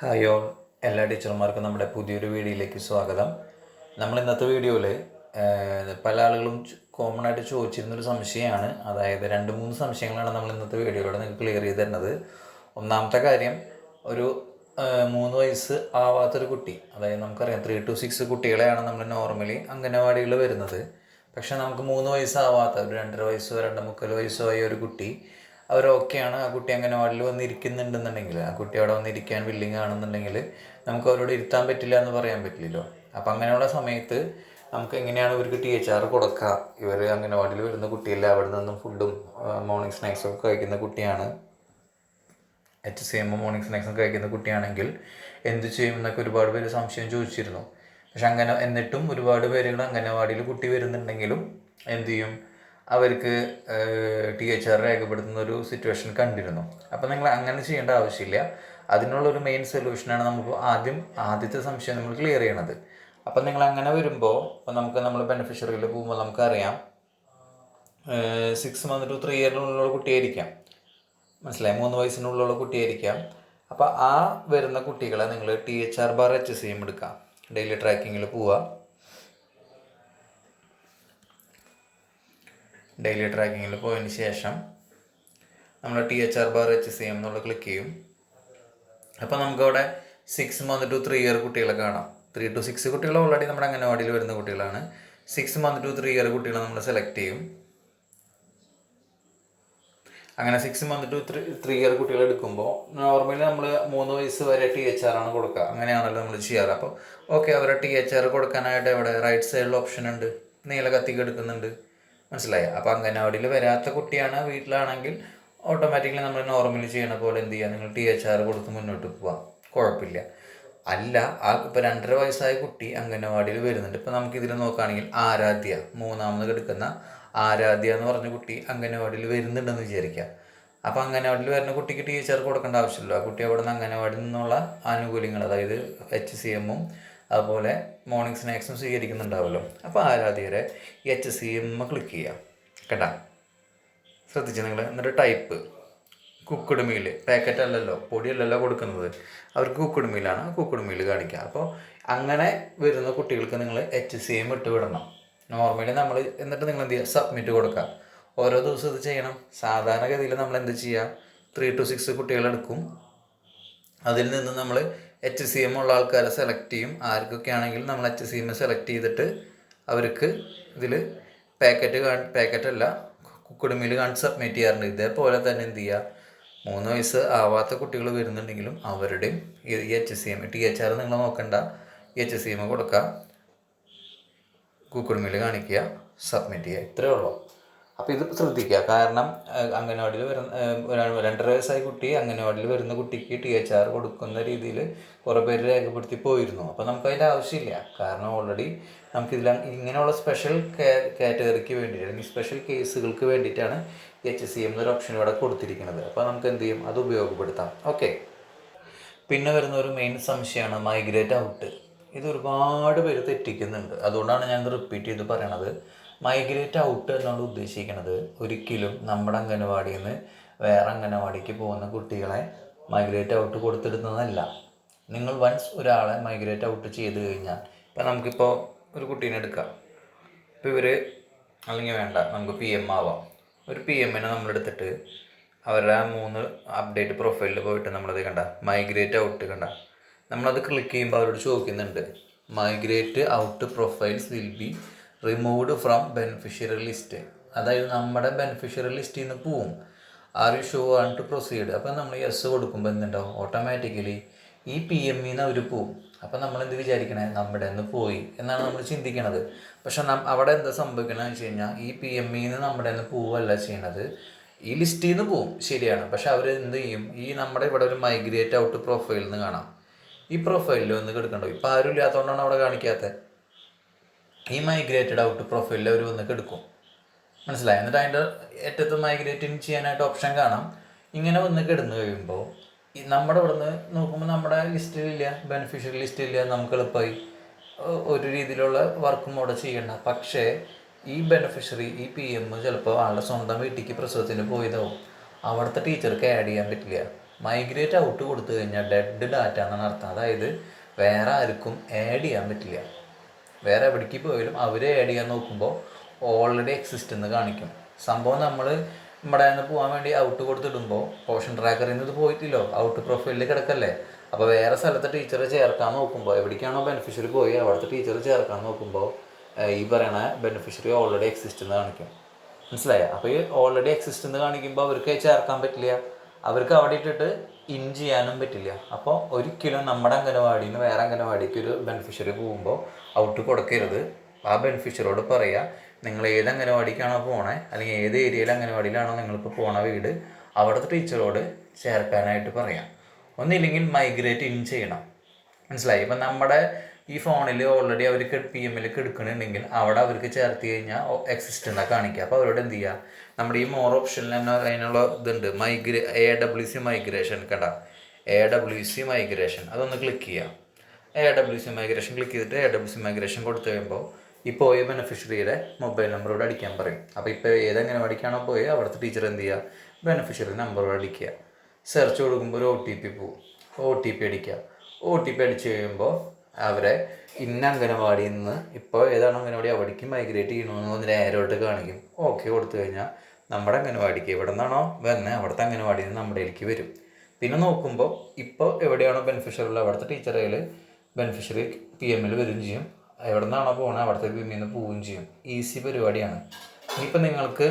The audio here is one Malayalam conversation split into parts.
ഹായ് ഓൾ എല്ലാ ടീച്ചർമാർക്കും നമ്മുടെ പുതിയൊരു വീഡിയോയിലേക്ക് സ്വാഗതം. നമ്മൾ ഇന്നത്തെ വീഡിയോയിൽ പല ആളുകളും കോമൺ ആയിട്ട് ചോദിച്ചിരുന്നൊരു സംശയമാണ്. അതായത് രണ്ട് മൂന്ന് സംശയങ്ങളാണ് നമ്മൾ ഇന്നത്തെ വീഡിയോയിലൂടെ നിങ്ങൾക്ക് ക്ലിയർ ചെയ്ത് തരുന്നത്. ഒന്നാമത്തെ കാര്യം ഒരു മൂന്ന് വയസ്സ് ആവാത്തൊരു കുട്ടി അതായത് നമുക്കറിയാം ത്രീ ടു സിക്സ് കുട്ടികളെയാണ് നമ്മൾ നോർമലി അംഗനവാടിയിൽ വരുന്നത്. പക്ഷേ നമുക്ക് മൂന്ന് വയസ്സാവാത്ത ഒരു രണ്ടര വയസ്സോ രണ്ട് മുക്കാൽ വയസ്സോ ആയ ഒരു കുട്ടി അവർ ഓക്കെയാണ് ആ കുട്ടി അങ്ങനെ വാർഡിൽ വന്നിരിക്കുന്നുണ്ടെന്നുണ്ടെങ്കിൽ ആ കുട്ടി അവിടെ വന്നിരിക്കാൻ വില്ലിങ് ആണെന്നുണ്ടെങ്കിൽ നമുക്ക് അവരോട് ഇരുത്താൻ പറ്റില്ല എന്ന് പറയാൻ പറ്റില്ലല്ലോ. അപ്പം അങ്ങനെയുള്ള സമയത്ത് നമുക്ക് എങ്ങനെയാണ് ഇവർക്ക് ടി എച്ച് ആർ കൊടുക്കുക? ഇവർ വാർഡിൽ വരുന്ന കുട്ടിയല്ല അവിടെ നിന്നും ഫുഡും മോർണിംഗ് സ്നാക്സും ഒക്കെ കഴിക്കുന്ന കുട്ടിയാണ്. എച്ച് സി എം മോർണിംഗ് സ്നാക്സും കഴിക്കുന്ന കുട്ടിയാണെങ്കിൽ എന്ത് ചെയ്യുമെന്നൊക്കെ ഒരുപാട് പേര് സംശയം ചോദിച്ചിരുന്നു. പക്ഷെ അങ്ങനെ എന്നിട്ടും ഒരുപാട് പേരുകൾ വാർഡിൽ കുട്ടി വരുന്നുണ്ടെങ്കിലും എന്തു ചെയ്യും? അവർക്ക് ടി എച്ച് ആർ രേഖപ്പെടുത്തുന്ന ഒരു സിറ്റുവേഷൻ കണ്ടിരുന്നു. അപ്പം നിങ്ങൾ അങ്ങനെ ചെയ്യേണ്ട ആവശ്യമില്ല. അതിനുള്ള ഒരു മെയിൻ സൊല്യൂഷനാണ് നമുക്ക് ആദ്യം ആദ്യത്തെ സംശയം നമ്മൾ ക്ലിയർ ചെയ്യണത്. അപ്പം നിങ്ങൾ അങ്ങനെ വരുമ്പോൾ ഇപ്പം നമുക്ക് നമ്മൾ ബെനിഫിഷ്യറിയിൽ പോകുമ്പോൾ നമുക്കറിയാം സിക്സ് മന്ത് ടു ത്രീ ഇയറിനുള്ള കുട്ടിയായിരിക്കാം. മനസ്സിലായി? മൂന്ന് വയസ്സിനുള്ള കുട്ടിയായിരിക്കാം. അപ്പോൾ ആ വരുന്ന കുട്ടികളെ നിങ്ങൾ T H R bar H C M എടുക്കാം ഡെയിലി ട്രാക്കിങ്ങിൽ പോവുക. ഡെയിലി ട്രാക്കിങ്ങിൽ പോയതിന് ശേഷം നമ്മൾ T H R bar H C M എന്നുള്ള ക്ലിക്ക് ചെയ്യും. അപ്പോൾ നമുക്കവിടെ six month to three year കുട്ടികളെ കാണാം. ത്രീ ടു സിക്സ് കുട്ടികൾ ഓൾറെഡി നമ്മുടെ അംഗനവാടിയിൽ വരുന്ന കുട്ടികളാണ്. Six month to three year കുട്ടികളെ നമ്മൾ സെലക്ട് ചെയ്യും. അങ്ങനെ six month to three three year കുട്ടികളെ എടുക്കുമ്പോൾ നോർമലി നമ്മൾ മൂന്ന് വയസ്സ് വരെ ടി എച്ച് ആർ ആണ് കൊടുക്കുക. അങ്ങനെയാണല്ലോ നമ്മൾ ചെയ്യാറ്. അപ്പോൾ ഓക്കെ അവരെ ടി എച്ച് ആർ കൊടുക്കാനായിട്ട് ഇവിടെ റൈറ്റ് സൈഡിൽ ഓപ്ഷൻ ഉണ്ട്. നീല കത്തിക്ക് എടുക്കുന്നുണ്ട്. മനസ്സിലായോ. അപ്പോൾ അംഗനവാടിയിൽ വരാത്ത കുട്ടിയാണ് വീട്ടിലാണെങ്കിൽ ഓട്ടോമാറ്റിക്കലി നമ്മൾ നോർമലി ചെയ്യണ പോലെ എന്ത് ചെയ്യുക നിങ്ങൾ ടി എച്ച് ആർ കൊടുത്ത് മുന്നോട്ട് പോവാം. കുഴപ്പമില്ല. അല്ല ആ ഇപ്പോൾ രണ്ടര വയസ്സായ കുട്ടി അംഗനവാടിയിൽ വരുന്നുണ്ട്. ഇപ്പോൾ നമുക്ക് ഇതിൽ നോക്കുകയാണെങ്കിൽ ആരാധ്യ മൂന്നാമത് കിടക്കുന്ന ആരാധ്യ എന്ന് പറഞ്ഞ കുട്ടി അംഗനവാടിയിൽ വരുന്നുണ്ടെന്ന് വിചാരിക്കുക അപ്പോൾ അംഗനവാടിയിൽ വരുന്ന കുട്ടിക്ക് ടീച്ചർ കൊടുക്കേണ്ട ആവശ്യമില്ല. ആ കുട്ടി അവിടെ നിന്ന് അംഗനവാടിയിൽ നിന്നുള്ള ആനുകൂല്യങ്ങൾ അതായത് എച്ച് സി എമ്മും അതുപോലെ മോർണിംഗ് സ്നാക്സും സ്വീകരിക്കുന്നുണ്ടാവുമല്ലോ അപ്പോൾ ആരാധ്യരെ എച്ച് സി എം ക്ലിക്ക് ചെയ്യുക കേട്ടാ? ശ്രദ്ധിച്ചു നിങ്ങൾ എന്നിട്ട് ടൈപ്പ് കുക്കുഡ് മീൽ പാക്കറ്റ് അല്ലല്ലോ പൊടിയല്ലല്ലോ കൊടുക്കുന്നത്. അവർക്ക് കുക്കുഡ് മീലാണ് കുക്കുഡ് മീൽ കാണിക്കുക അപ്പോൾ അങ്ങനെ വരുന്ന കുട്ടികൾക്ക് നിങ്ങൾ എച്ച് സി എം ഇട്ട് വിടണം. നോർമലി നമ്മൾ എന്നിട്ട് നിങ്ങൾ എന്ത് ചെയ്യുക സബ്മിറ്റ് കൊടുക്കുക ഓരോ ദിവസം ഇത് ചെയ്യണം. സാധാരണഗതിയിൽ നമ്മൾ എന്ത് ചെയ്യുക ത്രീ ടു സിക്സ് കുട്ടികളെടുക്കും. അതിൽ നിന്ന് നമ്മൾ എച്ച് സി എം ഉള്ള ആൾക്കാരെ സെലക്ട് ചെയ്യും. ആർക്കൊക്കെ ആണെങ്കിലും നമ്മൾ എച്ച് സി എം സെലക്ട് ചെയ്തിട്ട് അവർക്ക് ഇതിൽ പാക്കറ്റ് പാക്കറ്റ് അല്ല കുക്കഡ് മീൽ കാണിച്ച് സബ്മിറ്റ് ചെയ്യാറുണ്ട്. ഇതേപോലെ തന്നെ എന്ത് ചെയ്യുക മൂന്ന് വയസ്സ് ആവാത്ത കുട്ടികൾ വരുന്നുണ്ടെങ്കിലും അവരുടെയും ഈ H C M T H R നിങ്ങൾ നോക്കണ്ട. ഈ എച്ച് സി എം കൊടുക്കുക മീൽ കാണിക്കുക സബ്മിറ്റ് ചെയ്യുക. ഇത്രയേ ഉള്ളൂ. അപ്പോൾ ഇത് ശ്രദ്ധിക്കുക. കാരണം അംഗനവാടിയിൽ വരുന്ന രണ്ടര വയസ്സായ കുട്ടി അംഗനവാടിയിൽ വരുന്ന കുട്ടിക്ക് ടി എച്ച് ആർ കൊടുക്കുന്ന രീതിയിൽ കുറേ പേര് രേഖപ്പെടുത്തി പോയിരുന്നു. അപ്പോൾ നമുക്ക് അതിന്റെ ആവശ്യമില്ല. കാരണം ഓൾറെഡി നമുക്കിതിൽ ഇങ്ങനെയുള്ള സ്പെഷ്യൽ കാറ്റഗറിക്ക് വേണ്ടിയിട്ട് അല്ലെങ്കിൽ സ്പെഷ്യൽ കേസുകൾക്ക് വേണ്ടിയിട്ടാണ് എച്ച് സി എം എന്നൊരു ഓപ്ഷൻ ഇവിടെ കൊടുത്തിരിക്കുന്നത്. അപ്പോൾ നമുക്ക് എന്ത് ചെയ്യും? അത് ഉപയോഗപ്പെടുത്താം. ഓക്കെ പിന്നെ വരുന്ന ഒരു മെയിൻ സംശയമാണ് മൈഗ്രേറ്റ് ഔട്ട് ഇത് ഒരുപാട് പേര് തെറ്റിക്കുന്നുണ്ട്. അതുകൊണ്ടാണ് ഞാൻ റിപ്പീറ്റ് ചെയ്ത് പറയണത്. മൈഗ്രേറ്റ് ഔട്ട് എന്നാണ് ഉദ്ദേശിക്കുന്നത്. ഒരിക്കലും നമ്മുടെ അംഗനവാടിയിൽ നിന്ന് വേറെ അംഗനവാടിക്ക് പോകുന്ന കുട്ടികളെ മൈഗ്രേറ്റ് ഔട്ട് കൊടുത്തിടുന്നതല്ല. നിങ്ങൾ വൺസ് ഒരാളെ മൈഗ്രേറ്റ് ഔട്ട് ചെയ്ത് കഴിഞ്ഞാൽ ഇപ്പം നമുക്കിപ്പോൾ ഒരു കുട്ടീനെ എടുക്കാം. ഇപ്പോൾ ഇവർ അല്ലെങ്കിൽ വേണ്ട നമുക്ക് പി എം ആവാം. ഒരു പി എമ്മിനെ നമ്മളെടുത്തിട്ട് അവരുടെ മൂന്ന് അപ്ഡേറ്റ് പ്രൊഫൈലിൽ പോയിട്ട് നമ്മളത് കണ്ട മൈഗ്രേറ്റ് ഔട്ട് കണ്ട. നമ്മളത് ക്ലിക്ക് ചെയ്യുമ്പോൾ അവരോട് ചോദിക്കുന്നുണ്ട് migrate out profiles will be removed from beneficiary list അതായത് നമ്മുടെ ബെനിഫിഷ്യറി ലിസ്റ്റിൽ നിന്ന് പോവും. Are you sure want to proceed അപ്പം നമ്മൾ എസ് കൊടുക്കുമ്പോൾ എന്തുണ്ടാവും ഓട്ടോമാറ്റിക്കലി ഈ പി എം ഇന്ന് അവർ പോവും. അപ്പം നമ്മൾ എന്ത് വിചാരിക്കണേ? നമ്മുടെ നിന്ന് പോയി എന്നാണ് നമ്മൾ ചിന്തിക്കണത്. പക്ഷെ അവിടെ എന്താ സംഭവിക്കണമെന്ന് വെച്ച് കഴിഞ്ഞാൽ ഈ പി എം ഇന്ന് നമ്മുടെ നിന്ന് പോവല്ല ചെയ്യണത്. ഈ ലിസ്റ്റിൽ നിന്ന് പോവും. ശരിയാണ്. പക്ഷെ അവർ എന്ത് ചെയ്യും? ഈ നമ്മുടെ ഇവിടെ ഒരു മൈഗ്രേറ്റ് ഔട്ട് പ്രൊഫൈലിൽ നിന്ന് കാണാം. ഈ പ്രൊഫൈലിൽ ഒന്ന് കിടക്കണ്ടോ? ഇപ്പം ആരും ഇല്ലാത്തതുകൊണ്ടാണ് അവിടെ കാണിക്കാത്തത് ഈ മൈഗ്രേറ്റഡ് ഔട്ട് പ്രൊഫൈലിൽ അവർ വന്ന് എടുക്കും. മനസ്സിലായി? എന്നിട്ട് അതിന്റെ ഏറ്റത്ത് മൈഗ്രേറ്റിംഗ് ചെയ്യാനായിട്ട് ഓപ്ഷൻ കാണാം. ഇങ്ങനെ വന്ന് കിടന്നു കഴിയുമ്പോൾ നമ്മുടെ ഇവിടെ നിന്ന് നോക്കുമ്പോൾ നമ്മുടെ ലിസ്റ്റിലില്ല ബെനിഫിഷ്യറി ലിസ്റ്റിലില്ല നമുക്ക് എളുപ്പമായി ഒരു രീതിയിലുള്ള വർക്കും അവിടെ ചെയ്യണ്ട. പക്ഷേ ഈ ബെനിഫിഷ്യറി ഈ പി എം ചിലപ്പോൾ ആളുടെ സ്വന്തം വീട്ടിലേക്ക് പ്രസവത്തിന് പോയതാവും. അവിടുത്തെ ടീച്ചർക്ക് ആഡ് ചെയ്യാൻ പറ്റില്ല. മൈഗ്രേറ്റ് ഔട്ട് കൊടുത്തു കഴിഞ്ഞാൽ ഡെഡ് ഡാറ്റ എന്നാണ് അർത്ഥം. അതായത് വേറെ ആർക്കും ആഡ് ചെയ്യാൻ പറ്റില്ല. വേറെ എവിടേക്ക് പോയാലും അവർ ആഡ് ചെയ്യാൻ നോക്കുമ്പോൾ ഓൾറെഡി എക്സിസ്റ്റ് എന്ന് കാണിക്കും. സംഭവം നമ്മൾ നമ്മുടെ നിന്ന് പോകാൻ വേണ്ടി ഔട്ട് കൊടുത്തിടുമ്പോൾ പോർഷൻ ട്രാക്കറിൽ നിന്ന് ഇത് പോയിട്ടില്ലോ ഔട്ട് പ്രൊഫൈലിൽ കിടക്കല്ലേ. അപ്പോൾ വേറെ സ്ഥലത്തെ ടീച്ചറെ ചേർക്കാൻ നോക്കുമ്പോൾ എവിടേക്കാണോ ബെനിഫിഷ്യറി പോയി അവിടുത്തെ ടീച്ചറെ ചേർക്കാൻ നോക്കുമ്പോൾ ഈ പറയണ ബെനിഫിഷ്യറി ഓൾറെഡി എക്സിസ്റ്റ് എന്ന് കാണിക്കും. മനസ്സിലായോ? അപ്പോൾ ഈ ഓൾറെഡി എക്സിസ്റ്റ് എന്ന് കാണിക്കുമ്പോൾ അവർക്ക് ചേർക്കാൻ പറ്റില്ല. അവർക്ക് അവിടെ ഇട്ടിട്ട് ഇൻ ചെയ്യാനും പറ്റില്ല. അപ്പോൾ ഒരിക്കലും നമ്മുടെ അംഗനവാടിയിൽ നിന്ന് വേറെ അംഗനവാടിക്ക് ഒരു ബെനിഫിഷ്യറി പോകുമ്പോൾ ഔട്ട് കൊടുക്കരുത്. ആ ബെനിഫിഷ്യറിയോട് പറയുക നിങ്ങൾ ഏത് അംഗനവാടിക്കാണോ പോണേ അല്ലെങ്കിൽ ഏത് ഏരിയയിൽ അംഗനവാടിയിലാണോ നിങ്ങളിപ്പോൾ പോണ വീട് അവിടുത്തെ ടീച്ചറോട് ചേർക്കാനായിട്ട് പറയാം. ഒന്നില്ലെങ്കിൽ മൈഗ്രേറ്റ് ഇൻ ചെയ്യണം. മനസ്സിലായി? ഇപ്പം നമ്മുടെ ഈ ഫോണിൽ ഓൾറെഡി അവർക്ക് പി എമ്മിലേക്ക് എടുക്കണുണ്ടെങ്കിൽ അവിടെ അവർക്ക് ചേർത്ത് കഴിഞ്ഞാൽ എക്സിസ്റ്റ് എന്നാ കാണിക്കുക. അപ്പോൾ അവരോട് എന്ത് ചെയ്യുക നമ്മുടെ ഈ മോർ ഓപ്ഷനിൽ തന്നെ അതിനുള്ള ഇതുണ്ട്. Migrate A W C migration കണ്ട? എ ഡബ്ല്യു സി മൈഗ്രേഷൻ അതൊന്ന് ക്ലിക്ക് ചെയ്യുക A W C migration click ചെയ്തിട്ട് എ ഡബ്ല്യു സി മൈഗ്രേഷൻ കൊടുത്തു കഴിയുമ്പോൾ ഈ പോയ ബെനിഫിഷ്യറിയുടെ മൊബൈൽ നമ്പറോട് അടിക്കാൻ പറയും. അപ്പോൾ ഇപ്പോൾ ഏതെങ്ങനെ അടിക്കാണോ പോയി അവിടുത്തെ ടീച്ചർ എന്ത് ചെയ്യുക ബെനിഫിഷ്യറി നമ്പറോട് അടിക്കുക. സെർച്ച് കൊടുക്കുമ്പോൾ ഒരു ഒ ടി പി പോവും. ഒ ടി പി അടിക്കുക. ഒ ടി പി അടിച്ച് കഴിയുമ്പോൾ അവരെ ഇന്ന അംഗനവാടിയിൽ നിന്ന് ഇപ്പോൾ ഏതാണ് അംഗനവാടി അവിടേക്ക് മൈഗ്രേറ്റ് ചെയ്യണമെന്ന് നേരോട്ട് കാണിക്കും. ഓക്കെ കൊടുത്തു കഴിഞ്ഞാൽ നമ്മുടെ അംഗനവാടിക്ക് എവിടെ നിന്നാണോ വന്നത് അവിടുത്തെ അംഗനവാടിയിൽ നിന്ന് നമ്മുടെയിലേക്ക് വരും. പിന്നെ നോക്കുമ്പോൾ ഇപ്പോൾ എവിടെയാണോ ബെനിഫിഷ്യറി ഉള്ളത്? അവിടുത്തെ ടീച്ചർ കയ്യിൽ ബെനിഫിഷ്യറി പി എമ്മിൽ വരും ചെയ്യും. എവിടെ നിന്നാണോ പോകുന്നത് അവിടുത്തെ പി എമ്മിൽ നിന്ന് പോവുകയും ചെയ്യും. ഈസി പരിപാടിയാണ്. ഇനിയിപ്പോൾ നിങ്ങൾക്ക്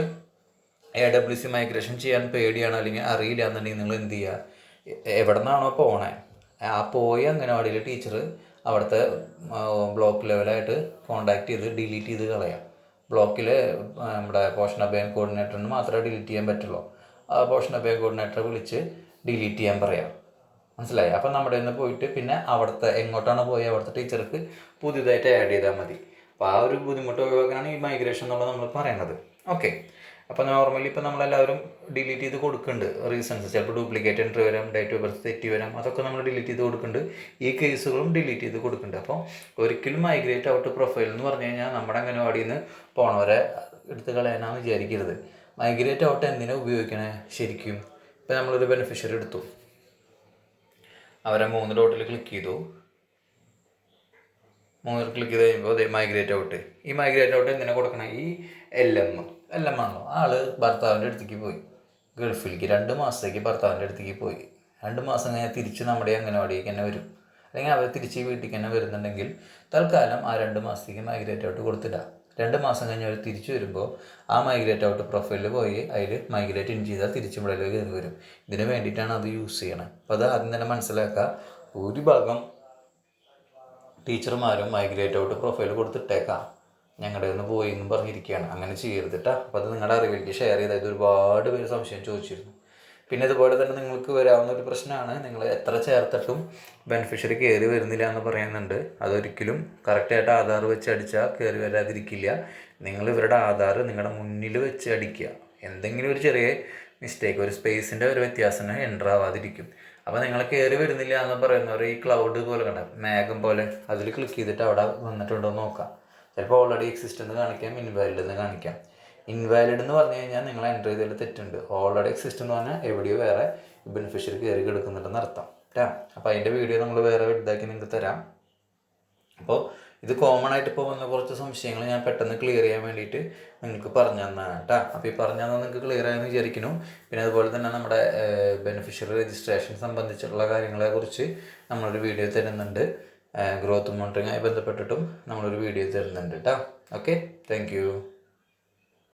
എ ഡബ്ല്യു സി മൈഗ്രേഷൻ ചെയ്യാൻ പേടിയാണ് അല്ലെങ്കിൽ അറിയില്ല എന്നുണ്ടെങ്കിൽ നിങ്ങൾ എന്ത് ചെയ്യുക എവിടെ നിന്നാണോ പോണേ? ആ പോയ അംഗനവാടിയിലെ ടീച്ചർ അവിടുത്തെ ബ്ലോക്ക് ലെവലായിട്ട് കോണ്ടാക്ട് ചെയ്ത് ഡിലീറ്റ് ചെയ്ത് കളയാം. ബ്ലോക്കിൽ നമ്മുടെ പോഷൻ അഭയം കോർഡിനേറ്ററിന് മാത്രമേ ഡിലീറ്റ് ചെയ്യാൻ പറ്റുള്ളൂ. ആ പോഷൻ അഭയം കോർഡിനേറ്ററെ വിളിച്ച് ഡിലീറ്റ് ചെയ്യാൻ പറയാം. മനസ്സിലായി? അപ്പം നമ്മുടെ നിന്ന് പോയിട്ട് പിന്നെ അവിടുത്തെ എങ്ങോട്ടാണ് പോയി അവിടുത്തെ ടീച്ചർക്ക് പുതിയതായിട്ട് ആഡ് ചെയ്താൽ മതി. അപ്പോൾ ആ ഒരു ബുദ്ധിമുട്ട് ഒഴിവാക്കാനാണ് ഈ മൈഗ്രേഷൻ എന്നുള്ളത് നമ്മൾ പറയുന്നത് ഓക്കെ അപ്പോൾ നോർമലി ഇപ്പോൾ നമ്മളെല്ലാവരും ഡിലീറ്റ് ചെയ്ത് കൊടുക്കുന്നുണ്ട് റീസൺസ് ചിലപ്പോൾ ഡ്യൂപ്ലിക്കേറ്റ് എൻട്രി വരാം ഡേറ്റ് ഓഫ് ബർത്ത് തെറ്റി വരാം അതൊക്കെ നമ്മൾ ഡിലീറ്റ് ചെയ്ത് കൊടുക്കുന്നുണ്ട് ഈ കേസുകളും ഡിലീറ്റ് ചെയ്ത് കൊടുക്കുന്നുണ്ട് അപ്പോൾ ഒരിക്കലും മൈഗ്രേറ്റ് ഔട്ട് പ്രൊഫൈൽ എന്ന് പറഞ്ഞു കഴിഞ്ഞാൽ നമ്മുടെ അംഗനവാടിയിൽ നിന്ന് പോണവരെ എടുത്ത് കളയാനാണ് വിചാരിക്കരുത്. മൈഗ്രേറ്റ് ഔട്ട് എന്തിനാ ഉപയോഗിക്കണേ? ശരിക്കും ഇപ്പോൾ നമ്മളൊരു ബെനിഫിഷ്യറി എടുത്തു. അവരെ മൂന്ന് ഡോട്ടിൽ ക്ലിക്ക് ചെയ്തു. മൂന്ന് ക്ലിക്ക് ചെയ്ത് കഴിയുമ്പോൾ മൈഗ്രേറ്റ് ഔട്ട് ഈ മൈഗ്രേറ്റ് ഔട്ട് എന്തിനാ കൊടുക്കണം? ഈ എൽ എം എൽ എം ആണല്ലോ. ആൾ ഭർത്താവിന്റെ അടുത്തേക്ക് പോയി. ഗൾഫിലേക്ക് രണ്ട് മാസത്തേക്ക് ഭർത്താവിന്റെ അടുത്തേക്ക് പോയി. രണ്ട് മാസം കഴിഞ്ഞാൽ തിരിച്ച് നമ്മുടെ അംഗനവാടിക്ക് തന്നെ വരും. അല്ലെങ്കിൽ അവർ തിരിച്ച് വീട്ടിലേക്ക് തന്നെ വരുന്നുണ്ടെങ്കിൽ തൽക്കാലം ആ രണ്ട് മാസത്തേക്ക് മൈഗ്രേറ്റ് ഔട്ട് കൊടുത്തില്ല രണ്ട് മാസം കഴിഞ്ഞ് അവർ തിരിച്ചു വരുമ്പോൾ ആ മൈഗ്രേറ്റ് ഔട്ട് പ്രൊഫൈലിൽ പോയി അതിൽ മൈഗ്രേറ്റ് ഇൻ ചെയ്താൽ തിരിച്ച് ഇവിടെ കയറി വരും. ഇതിന് വേണ്ടിയിട്ടാണ് അത് യൂസ് ചെയ്യണത് അപ്പോൾ അത് ആദ്യം തന്നെ മനസ്സിലാക്കുക ഭൂരിഭാഗം ടീച്ചർമാരും മൈഗ്രേറ്റ് ഔട്ട് പ്രൊഫൈൽ കൊടുത്തിട്ടേക്കാം. ഞങ്ങളുടെ നിന്ന് പോയി എന്നും പറഞ്ഞിരിക്കുകയാണ്. അങ്ങനെ ചെയ്യരുത് കേട്ടോ അപ്പോൾ അത് നിങ്ങളുടെ അറിവിലേക്ക് ഷെയർ ചെയ്താൽ ഇത് ഒരുപാട് പേര് സംശയം ചോദിച്ചിരുന്നു. പിന്നെ ഇതുപോലെ തന്നെ നിങ്ങൾക്ക് വരാവുന്ന ഒരു പ്രശ്നമാണ്. നിങ്ങൾ എത്ര ചേർത്തിട്ടും ബെനിഫിഷ്യറി കയറി വരുന്നില്ല എന്ന് പറയുന്നുണ്ട്. അതൊരിക്കലും കറക്റ്റായിട്ട് ആധാർ വെച്ച് അടിച്ചാൽ കയറി വരാതിരിക്കില്ല. നിങ്ങൾ ഇവരുടെ ആധാർ നിങ്ങളുടെ മുന്നിൽ വെച്ച് അടിക്കുക. എന്തെങ്കിലും ഒരു ചെറിയ മിസ്റ്റേക്ക് ഒരു സ്പേസിന്റെ ഒരു വ്യത്യാസം എന്റർ ആവാതിരിക്കും. അപ്പോൾ നിങ്ങൾ കയറി വരുന്നില്ല എന്ന് പറയുന്നവർ ഈ ക്ലൗഡ് പോലെ കണ്ട മേഘം പോലെ. അതിൽ ക്ലിക്ക് ചെയ്തിട്ട് അവിടെ വന്നിട്ടുണ്ടോ എന്ന് നോക്കാം. ചിലപ്പോൾ ഓൾറെഡി എക്സിസ്റ്റ് എന്ന് കാണിക്കാം ഇൻവാലിഡ് എന്ന് കാണിക്കാം. ഇൻവാലിഡ് എന്ന് പറഞ്ഞു കഴിഞ്ഞാൽ നിങ്ങൾ എന്റർ ചെയ്തതിൽ തെറ്റുണ്ട്. ഓൾറെഡി എക്സിസ്റ്റ് എന്ന് പറഞ്ഞാൽ എവിടെയോ വേറെ ബെനിഫിഷ്യറി കയറി കിടക്കുന്നുണ്ടെന്ന് അർത്ഥം. കേട്ടോ? അപ്പോൾ അതിന്റെ വീഡിയോ നമ്മൾ വേറെ വലുതാക്കി നിങ്ങൾക്ക് തരാം. അപ്പോൾ ഇത് കോമൺ ആയിട്ട് ഇപ്പോൾ വന്ന കുറച്ച് സംശയങ്ങൾ ഞാൻ പെട്ടെന്ന് ക്ലിയർ ചെയ്യാൻ വേണ്ടിയിട്ട് നിങ്ങൾക്ക് പറഞ്ഞു തന്നാണ് കേട്ടോ അപ്പോൾ ഈ പറഞ്ഞു തന്നാൽ നിങ്ങൾക്ക് ക്ലിയർ ആയെന്ന് വിചാരിക്കുന്നു. പിന്നെ അതുപോലെ തന്നെ നമ്മുടെ ബെനിഫിഷ്യറി രജിസ്ട്രേഷൻ സംബന്ധിച്ചുള്ള കാര്യങ്ങളെക്കുറിച്ച് നമ്മളൊരു വീഡിയോ തരുന്നുണ്ട്. ഗ്രോത്ത് മോണിറ്ററിങ്ങായി ബന്ധപ്പെട്ടിട്ടും നമ്മളൊരു വീഡിയോ തരുന്നുണ്ട് കേട്ടോ ഓക്കെ താങ്ക്